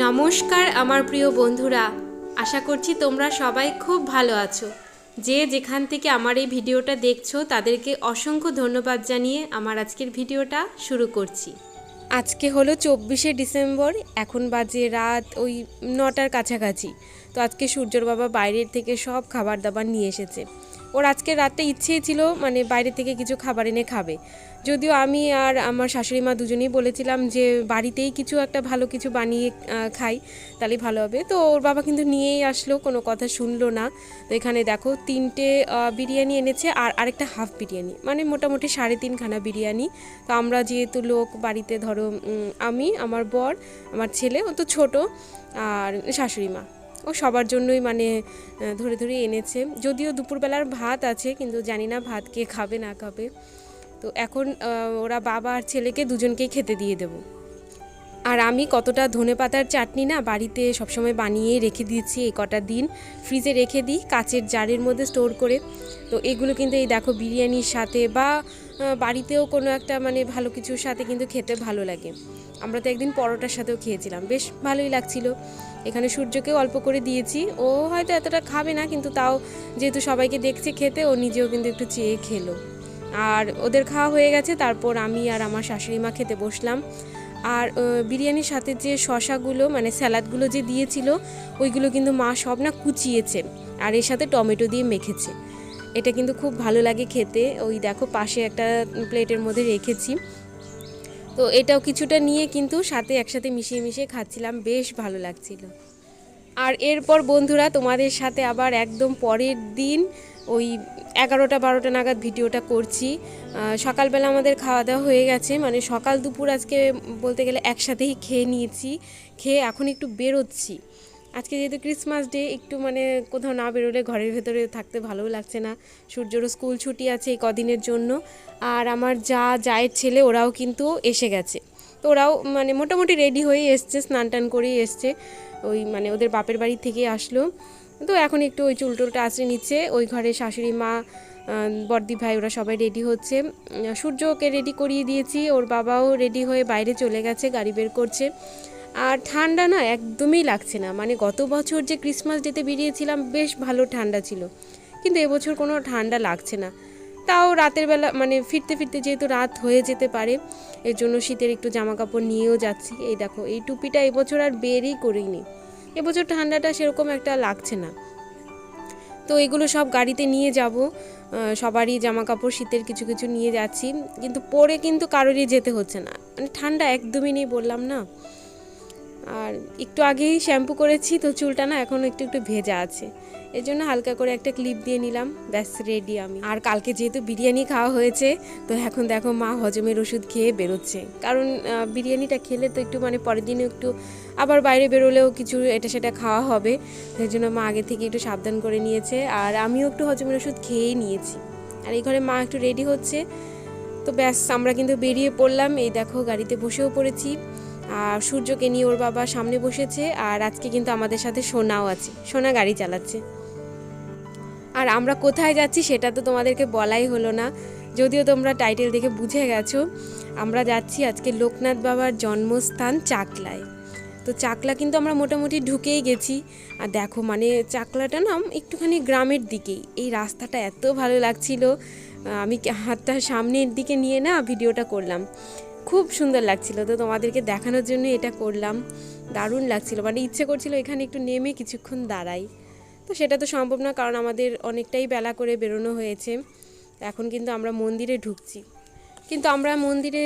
নমস্কার আমার প্রিয় বন্ধুরা। আশা করছি তোমরা সবাই খুব ভালো আছো। যে যেখান থেকে আমার এই ভিডিওটা দেখছ, তাদেরকে অসংখ্য ধন্যবাদ জানিয়ে আমার আজকের ভিডিওটা শুরু করছি। আজকে হলো চব্বিশে ডিসেম্বর, এখন বাজে রাত ওই নটার কাছাকাছি। তো আজকে সূর্যর বাবা বাইরের থেকে সব খাবার দাবার নিয়ে এসেছে। ওর আজকে রাতে ইচ্ছেই ছিল মানে বাইরে থেকে কিছু খাবার এনে খাবে। যদিও আমি আর আমার শাশুড়ি মা দুজনেই বলেছিলাম যে, বাড়িতেই কিছু একটা ভালো কিছু বানিয়ে খাই তাহলে ভালো হবে। তো ওর বাবা কিন্তু নিয়েই আসলো, কোনো কথা শুনলো না। তো এখানে দেখো, তিনটে বিরিয়ানি এনেছে আর আরেকটা হাফ বিরিয়ানি মানে মোটামুটি সাড়ে তিনখানা বিরিয়ানি। তো আমরা যেহেতু লোক, বাড়িতে ধরো আমি, আমার বর, আমার ছেলে, ও তো ছোটো, আর শাশুড়ি মা। ও সবার জন্যই মানে ধরে ধরে এনেছে। যদিও দুপুরবেলার ভাত আছে, কিন্তু জানি না ভাত কে খাবে না খাবে। তো এখন ওরা বাবা আর ছেলেকে দুজনকেই খেতে দিয়ে দেবো। আর আমি কতটা ধনে পাতার চাটনি না বাড়িতে সবসময় বানিয়ে রেখে দিয়েছি এই কটা দিন। ফ্রিজে রেখে দিই, কাচের জারের মধ্যে স্টোর করে। তো এগুলো কিন্তু এই দেখো বিরিয়ানির সাথে বা বাড়িতেও কোনো একটা মানে ভালো কিছুর সাথে কিন্তু খেতে ভালো লাগে। আমরা তো একদিন পরোটার সাথেও খেয়েছিলাম। বেশ ভালোই লাগছিল। এখানে সূর্যকেও অল্প করে দিয়েছি। ও হয়তো এতটা খাবে না, কিন্তু তাও যেহেতু সবাইকে দেখছে খেতে, ও নিজেও কিন্তু একটু চেয়ে খেলো। আর ওদের খাওয়া হয়ে গেছে, তারপর আমি আর আমার শাশুড়ি মা খেতে বসলাম। আর বিরিয়ানির সাথে যে শশাগুলো মানে স্যালাডগুলো যে দিয়েছিল, ওইগুলো কিন্তু মা সব না কুচিয়েছে আর এর সাথে টমেটো দিয়ে মেখেছে। এটা কিন্তু খুব ভালো লাগে খেতে। ওই দেখো পাশে একটা প্লেটের মধ্যে রেখেছি। তো এটাও কিছুটা নিয়ে কিন্তু সাথে একসাথে মিশিয়ে মিশিয়ে খাচ্ছিলাম। বেশ ভালো লাগছিল। আর এরপর বন্ধুরা তোমাদের সাথে আবার একদম পরের দিন ওই এগারোটা বারোটা নাগাদ ভিডিওটা করছি। সকালবেলা আমাদের খাওয়া দাওয়া হয়ে গেছে। মানে সকাল দুপুর আজকে বলতে গেলে একসাথেই খেয়ে নিয়েছি। খেয়ে এখন একটু বেরোচ্ছি। আজকে যেহেতু ক্রিসমাস ডে একটু মানে কোথাও না বেরোলে ঘরের ভেতরে থাকতে ভালোও লাগছে না। সূর্যরও স্কুল ছুটি আছে এই কদিনের জন্য। আর আমার যা, জায়ের ছেলে, ওরাও কিন্তু এসে গেছে। তো ওরাও মানে মোটামুটি রেডি হয়ে এসছে, স্নান টান করেই এসছে। ওই মানে ওদের বাপের বাড়ি থেকে আসলো। তো এখন একটু ওই চুল টুলটা আঁচড়ে নিচ্ছে। ওই ঘরে শাশুড়ি মা বর্দি ভাই ওরা সবাই রেডি হচ্ছে। সূর্যকে রেডি করিয়ে দিয়েছি। ওর বাবাও রেডি হয়ে বাইরে চলে গেছে, গাড়ি বের করছে। আর ঠান্ডা না একদমই লাগছে না। মানে গত বছর যে ক্রিসমাস ডেতে বেরিয়েছিলাম, বেশ ভালো ঠান্ডা ছিল। কিন্তু এবছর কোনো ঠান্ডা লাগছে না। তাও রাতের বেলা মানে ফিরতে ফিরতে যেহেতু রাত হয়ে যেতে পারে, এর জন্য শীতের একটু জামা কাপড় নিয়েও যাচ্ছি। এই দেখো, এই টুপিটা এবছর আর বেরই করিনি। এবছর ঠান্ডাটা সেরকম একটা লাগছে না। তো এগুলো সব গাড়িতে নিয়ে যাব সবারই জামা কাপড় শীতের কিছু কিছু নিয়ে যাচ্ছি। কিন্তু পরে কিন্তু কারোরই যেতে হচ্ছে না। মানে ঠান্ডা একদমই নেই বললাম না? আর একটু আগেই শ্যাম্পু করেছি, তো চুলটা না এখন একটু একটু ভেজা আছে। এর জন্য হালকা করে একটা ক্লিপ দিয়ে নিলাম, ব্যাস রেডি আমি। আর কালকে যেহেতু বিরিয়ানি খাওয়া হয়েছে, তো এখন দেখো মা হজমের ওষুধ খেয়ে বেরোচ্ছে। কারণ বিরিয়ানিটা খেলে তো একটু মানে পরের দিনে একটু আবার বাইরে বেরোলেও কিছু এটা সেটা খাওয়া হবে। সেই জন্য মা আগে থেকে একটু সাবধান করে নিয়েছে, আর আমিও একটু হজমের ওষুধ খেয়েই নিয়েছি। আর এই ঘরে মা একটু রেডি হচ্ছে, তো ব্যাস, আমরা কিন্তু বেরিয়ে পড়লাম। এই দেখো, গাড়িতে বসেও পড়েছি। আর সূর্যকে নিয়ে ওর বাবা সামনে বসেছে আর আজকে কিন্তু আমাদের সাথে সোনাও আছে। সোনা গাড়ি চালাচ্ছে। আর আমরা কোথায় যাচ্ছি সেটা তো তোমাদেরকে বলাই হলো না। যদিও তোমরা টাইটেল দেখে বুঝে গেছো, আমরা যাচ্ছি আজকে লোকনাথ বাবার জন্মস্থান চাকলায়। তো চাকলা কিন্তু আমরা মোটামুটি ঢুকেই গেছি। আর দেখো মানে চাকলাটা না একটুখানি গ্রামের দিকেই। এই রাস্তাটা এত ভালো লাগছিল। আমি হাতটা সামনের দিকে নিয়ে না ভিডিওটা করলাম। খুব সুন্দর লাগছিল তো তোমাদেরকে দেখানোর জন্য এটা করলাম। দারুণ লাগছিল। মানে ইচ্ছে করছিল এখানে একটু নেমে কিছুক্ষণ দাঁড়াই। তো সেটা তো সম্ভব না, কারণ আমাদের অনেকটাই বেলা করে বেরোনো হয়েছে। এখন কিন্তু আমরা মন্দিরে ঢুকছি। কিন্তু আমরা মন্দিরে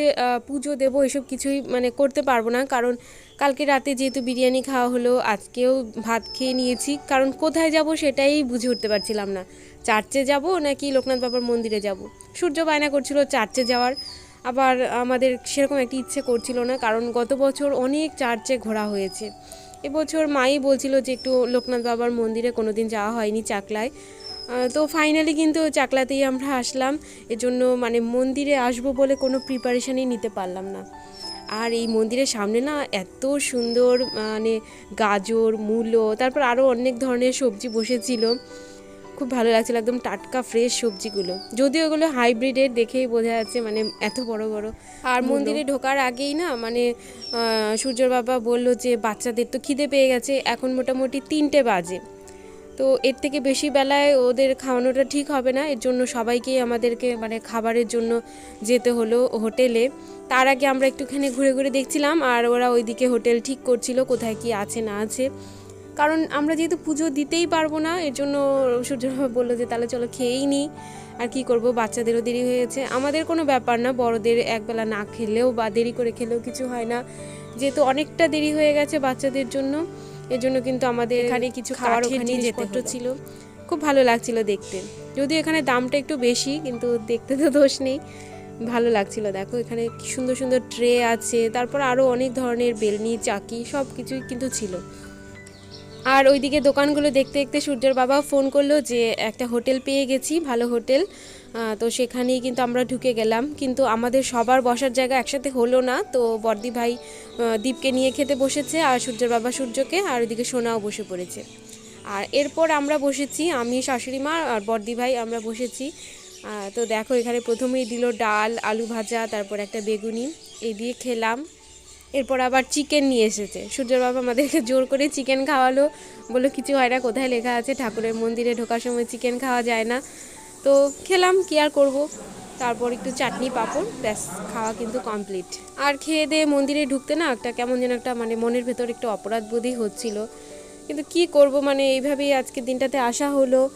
পুজো দেবো এসব কিছুই মানে করতে পারব না, কারণ কালকে রাতে যেহেতু বিরিয়ানি খাওয়া হলো, আজকেও ভাত খেয়ে নিয়েছি। কারণ কোথায় যাব সেটাই বুঝে উঠতে পারছিলাম না। চার্চে যাব নাকি লোকনাথ বাবার মন্দিরে যাব? সূর্য বায়না করছিল চার্চে যাওয়ার। আবার আমাদের সেরকম একটি ইচ্ছে করছিল না, কারণ গত বছর অনেক চার্চে ঘোরা হয়েছে। এবছর মাই বলছিল যে একটু লোকনাথ বাবার মন্দিরে কোনো দিন যাওয়া হয়নি চাকলায়। তো ফাইনালি কিন্তু চাকলাতেই আমরা আসলাম। এজন্য মানে মন্দিরে আসব বলে কোনো প্রিপারেশানই নিতে পারলাম না। আর এই মন্দিরের সামনে না এত সুন্দর মানে গাজর, মূলো, তারপর আরও অনেক ধরনের সবজি বসেছিল। খুব ভালো লাগছিল একদম টাটকা ফ্রেশ সবজিগুলো। যদিও এগুলো হাইব্রিডের দেখেই বোঝা যাচ্ছে মানে এত বড় বড়। আর মন্দিরে ঢোকার আগেই না মানে সূর্যর বাবা বলল যে বাচ্চাদের তো খিদে পেয়ে গেছে এখন মোটামুটি তিনটে বাজে। তো এর থেকে বেশি বেলায় ওদের খাওয়ানোটা ঠিক হবে না এর জন্য সবাইকেই আমাদেরকে মানে খাবারের জন্য যেতে হলো হোটেলে। তার আগে আমরা একটুখানি ঘুরে ঘুরে দেখছিলাম আর ওরা ওইদিকে হোটেল ঠিক করছিল কোথায় কি আছে না আছে। কারণ আমরা যেহেতু পুজো দিতেই পারব না এর জন্য সূর্যবাবা বলল যে তাহলে চলো খেয়েই নিই আর কি করব বাচ্চাদেরও দেরি হয়ে গেছে। আমাদের কোনো ব্যাপার না বড়দের একবেলা না খেলেও বা দেরি করে খেলেও কিছু হয় না। যেহেতু অনেকটা দেরি হয়ে গেছে বাচ্চাদের জন্য এর জন্য কিন্তু আমাদের এখানে কিছু খাওয়ার ওখানে যেতে ছিল। খুব ভালো লাগছিল দেখতে। যদিও এখানে দামটা একটু বেশি কিন্তু দেখতে তো দোষ নেই। ভালো লাগছিল দেখো এখানে সুন্দর সুন্দর ট্রে আছে তারপর আরও অনেক ধরনের বেলনি চাকি সব কিছুই কিন্তু ছিল। আর ওইদিকে দোকানগুলো দেখতে দেখতে সূর্যের বাবা ফোন করল যে, একটা হোটেল পেয়ে গেছি, ভালো হোটেল। তো সেখানেই কিন্তু আমরা ঢুকে গেলাম। কিন্তু আমাদের সবার বসার জায়গা একসাথে হলো না। তো বর্দি ভাই দীপকে নিয়ে খেতে বসেছে আর সূর্যের বাবা সূর্যকে আর ওইদিকে সোনাও বসে পড়েছে। আর এরপর আমরা বসেছি, আমি, শাশুড়ি মা আর বর্দি ভাই আমরা বসেছি। তো দেখো এখানে প্রথমেই দিল ডাল, আলু ভাজা, তারপর একটা বেগুনি। এই দিয়ে খেলাম। এরপর আবার চিকেন নিয়ে এসেছে। সূর্যের বাবা আমাদেরকে জোর করে চিকেন খাওয়ালো। বলল, কিছু হয় না, কোথায় লেখা আছে? ঠাকুরের মন্দিরে ঢোকার সময় চিকেন খাওয়া যায় না। তো খেলাম, কি আর করব? তারপর একটু চাটনি, পাঁপড়, ব্যাস, খাওয়া কিন্তু কমপ্লিট আর খেয়ে দিয়ে মন্দিরে ঢুকতে না একটা কেমন যেন একটা মানে মনের ভেতর একটু অপরাধ বোধই হচ্ছিল। কিন্তু কি করব মানে এইভাবেই আজকের দিনটাতে আসা হলো।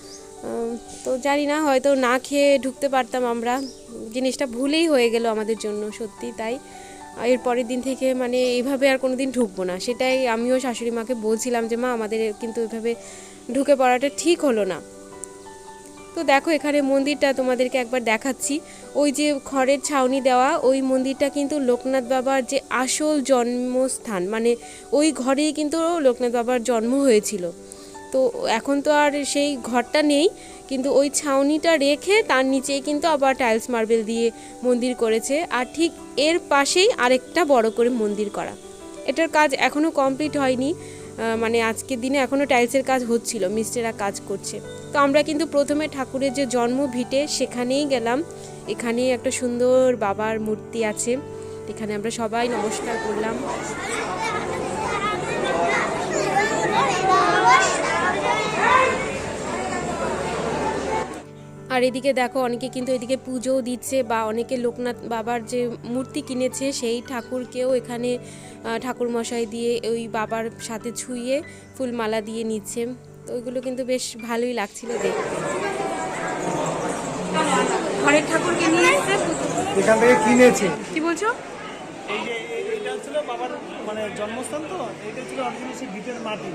তো জানি না, হয়তো না খেয়ে ঢুকতে পারতাম আমরা। জিনিসটা ভুলেই হয়ে গেল আমাদের জন্য, সত্যি তাই। এর পরের দিন থেকে মানে এইভাবে আর কোনো দিন ঢুকবো না। সেটাই আমিও শাশুড়ি মাকে বলছিলাম যে, মা, আমাদের কিন্তু এভাবে ঢুকে পড়াটা ঠিক হলো না। তো দেখো, এখানে মন্দিরটা তোমাদেরকে একবার দেখাচ্ছি। ওই যে খড়ের ছাউনি দেওয়া, ওই মন্দিরটা কিন্তু লোকনাথ বাবার যে আসল জন্মস্থান মানে ওই ঘরেই কিন্তু লোকনাথ বাবার জন্ম হয়েছিল। তো এখন তো আর সেই ঘরটা নেই, কিন্তু ওই ছাউনিটা রেখে তার নিচেই কিন্তু আবার টাইলস মার্বেল দিয়ে মন্দির করেছে। আর ঠিক এর পাশেই আরেকটা বড় করে মন্দির করা। এটার কাজ এখনও কমপ্লিট হয়নি মানে আজকের দিনে এখনও টাইলসের কাজ হচ্ছিল, মিস্ত্রিরা কাজ করছে। তো আমরা কিন্তু প্রথমে ঠাকুরের যে জন্ম ভিটে সেখানেই গেলাম। এখানেই একটা সুন্দর বাবার মূর্তি আছে, এখানে আমরা সবাই নমস্কার করলাম। আর এদিকে দেখো অনেকে কিন্তু এদিকে পুজোও দিচ্ছে বা অনেকে লোকনাথ বাবার যে মূর্তি কিনেছে সেই ঠাকুরকেও এখানে ঠাকুর মশাই দিয়ে ওই বাবার সাথে ছুঁয়ে ফুলমালা দিয়ে নিচ্ছে। তো ওইগুলো কিন্তু বেশ ভালোই লাগছিল দেখতে। ঘরের ঠাকুরকে নিয়ে এখান থেকে কিনেছে। কি বলছো? ছিল বাবার মানে জন্মস্থান তো এইটা ছিল অরিজিনাল সেই ভিটের মাটি।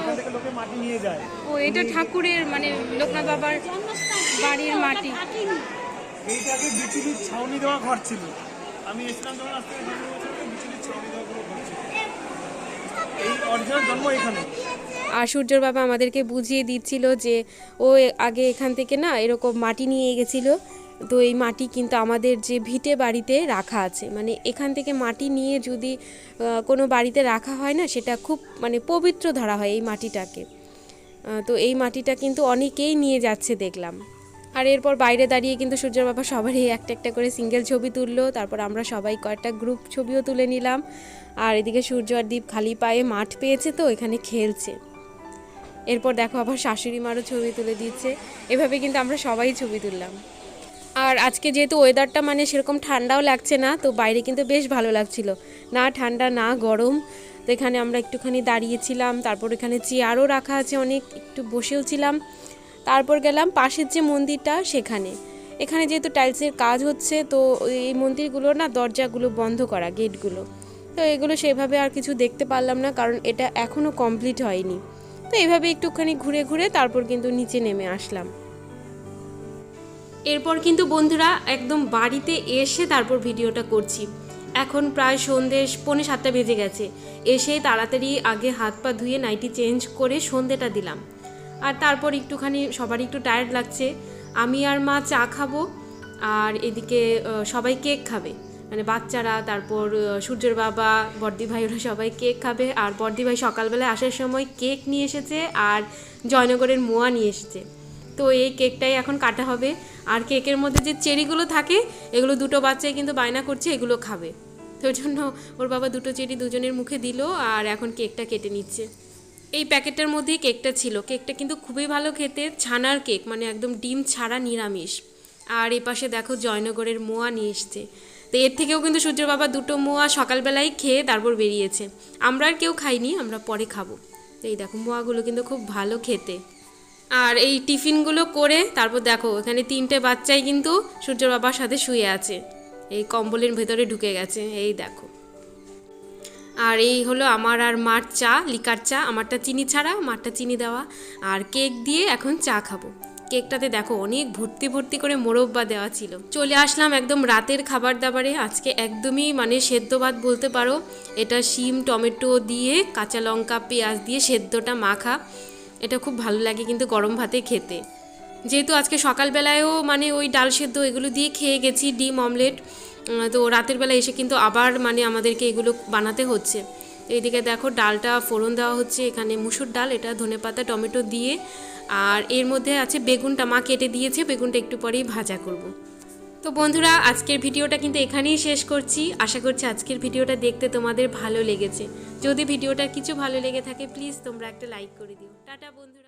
এখান থেকে লোকে মাটি নিয়ে যায়। ও এটা ঠাকুরের মানে লোকনাথ বাবার বাড়ির মাটি। এইটাকে বিচুলির ছাউনি দেওয়া ঘর ছিল। আমি এসলাম যখন আসতে বিচুলির ছাউনি দেওয়া ঘর ছিল। এই অরিজিনাল জন্ম এখানে। আর সূর্যর বাবা আমাদেরকে বুঝিয়ে দিচ্ছিল যে ও আগে এখান থেকে না এরকম মাটি নিয়ে গেছিল। তো এই মাটি কিন্তু আমাদের যে ভিটে বাড়িতে রাখা আছে মানে এখান থেকে মাটি নিয়ে যদি কোনো বাড়িতে রাখা হয় না, সেটা খুব মানে পবিত্র ধরা হয় এই মাটিটাকে। তো এই মাটিটা কিন্তু অনেকেই নিয়ে যাচ্ছে দেখলাম। আর এরপর বাইরে দাঁড়িয়ে কিন্তু সূর্যর বাবা সবারই একটা একটা করে সিঙ্গেল ছবি তুললো, তারপর আমরা সবাই কয়েকটা গ্রুপ ছবিও তুলে নিলাম। আর এদিকে সূর্য আর দ্বীপ খালি পায়ে মাঠ পেয়েছে তো, এখানে খেলছে। এরপর দেখো আবার শাশুড়ি মারও ছবি তুলে দিচ্ছে। এভাবে কিন্তু আমরা সবাই ছবি তুললাম। আর আজকে যেহেতু ওয়েদারটা মানে সেরকম ঠান্ডাও লাগছে না, তো বাইরে কিন্তু বেশ ভালো লাগছিল। না ঠান্ডা, না গরম। তো এখানে আমরা একটুখানি দাঁড়িয়েছিলাম, তারপর এখানে চেয়ারও রাখা আছে অনেক, একটু বসেও ছিলাম। তারপর গেলাম পাশের যে মন্দিরটা সেখানে। এখানে যেহেতু টাইলসের কাজ হচ্ছে, তো এই মন্দিরগুলো না দরজাগুলো বন্ধ করা গেটগুলো তো এগুলো সেভাবে আর কিছু দেখতে পারলাম না, কারণ এটা এখনও কমপ্লিট হয়নি। তো এইভাবে একটুখানি ঘুরে ঘুরে তারপর কিন্তু নিচে নেমে আসলাম। এরপর কিন্তু বন্ধুরা একদম বাড়িতে এসে তারপর ভিডিওটা করছি। এখন প্রায় সন্ধে পৌনে সাতটা বেজে গেছে। এসে তাড়াতাড়ি আগে হাত পা ধুয়ে নাইটি চেঞ্জ করে সন্ধেটা দিলাম। আর তারপর একটুখানি সবার একটু টায়ার্ড লাগছে। আমি আর মা চা খাব আর এদিকে সবাই কেক খাবে। মানে বাচ্চারা, তারপর সূর্যের বাবা বর্দি ভাই, ওরা সবাই কেক খাবে। আর বর্দি ভাই সকালবেলায় আসার সময় কেক নিয়ে এসেছে আর জয়নগরের মোয়া নিয়ে এসেছে। তো এই কেকটাই এখন কাটা হবে। আর কেকের মধ্যে যে চেরিগুলো থাকে, এগুলো দুটো বাচ্চাই কিন্তু বায়না করছে, এগুলো খাবে। তো জন্য ওর বাবা দুটো চেরি দুজনের মুখে দিল আর এখন কেকটা কেটে নিচ্ছে। এই প্যাকেটটার মধ্যেই কেকটা ছিল। কেকটা কিন্তু খুবই ভালো খেতে, ছানার কেক মানে একদম ডিম ছাড়া নিরামিষ। আর এ পাশে দেখো জয়নগরের মোয়া নিয়ে এসছে। তো এর থেকেও কিন্তু সূর্য বাবা দুটো মোয়া সকালবেলায় খেয়ে তারপর বেরিয়েছে। আমরা আর কেউ খাইনি, আমরা পরে খাব। এই দেখো মোয়াগুলো কিন্তু খুব ভালো খেতে। আর এই টিফিনগুলো করে তারপর দেখো, এখানে তিনটে বাচ্চাই কিন্তু সূর্য বাবার সাথে শুয়ে আছে। এই কম্বলের ভেতরে ঢুকে গেছে, এই দেখো। আর এই হলো আমার আর মার চা, লিকার চা, আমারটা চিনি ছাড়া, মারটা চিনি দেওয়া। আর কেক দিয়ে এখন চা খাব। কেকটাতে দেখো অনেক ভর্তি ভর্তি করে মোরব্বা দেওয়া ছিল। চলে আসলাম একদম রাতের খাবার দাবারে আজকে একদমই মানে সেদ্ধ ভাত বলতে পারো, এটা শিম, টমেটো দিয়ে, কাঁচা লঙ্কা, পেঁয়াজ দিয়ে সেদ্ধটা মাখা। এটা খুব ভালো লাগে কিন্তু গরম ভাতে খেতে। যেহেতু আজকে সকালবেলায়ও মানে ওই ডাল সেদ্ধ এগুলো দিয়ে খেয়ে গেছি, ডিম, অমলেট তো রাতের বেলা এসে কিন্তু আবার মানে আমাদেরকে এগুলো বানাতে হচ্ছে। এইদিকে দেখো ডালটা ফোড়ন দেওয়া হচ্ছে, এখানে মুসুর ডাল, এটা ধনেপাতা টমেটো দিয়ে, আর এর মধ্যে আছে বেগুনটা। মা কেটে দিয়েছে, বেগুনটা একটু পরেই ভাজা করব। তো বন্ধুরা, আজকের ভিডিওটা কিন্তু এখানেই শেষ করছি। আশা করছি আজকের ভিডিওটা দেখতে তোমাদের ভালো লেগেছে। যদি ভিডিওটা কিছু ভালো লেগে থাকে প্লিজ তোমরা একটা লাইক করে দিও। টাটা বন্ধুরা।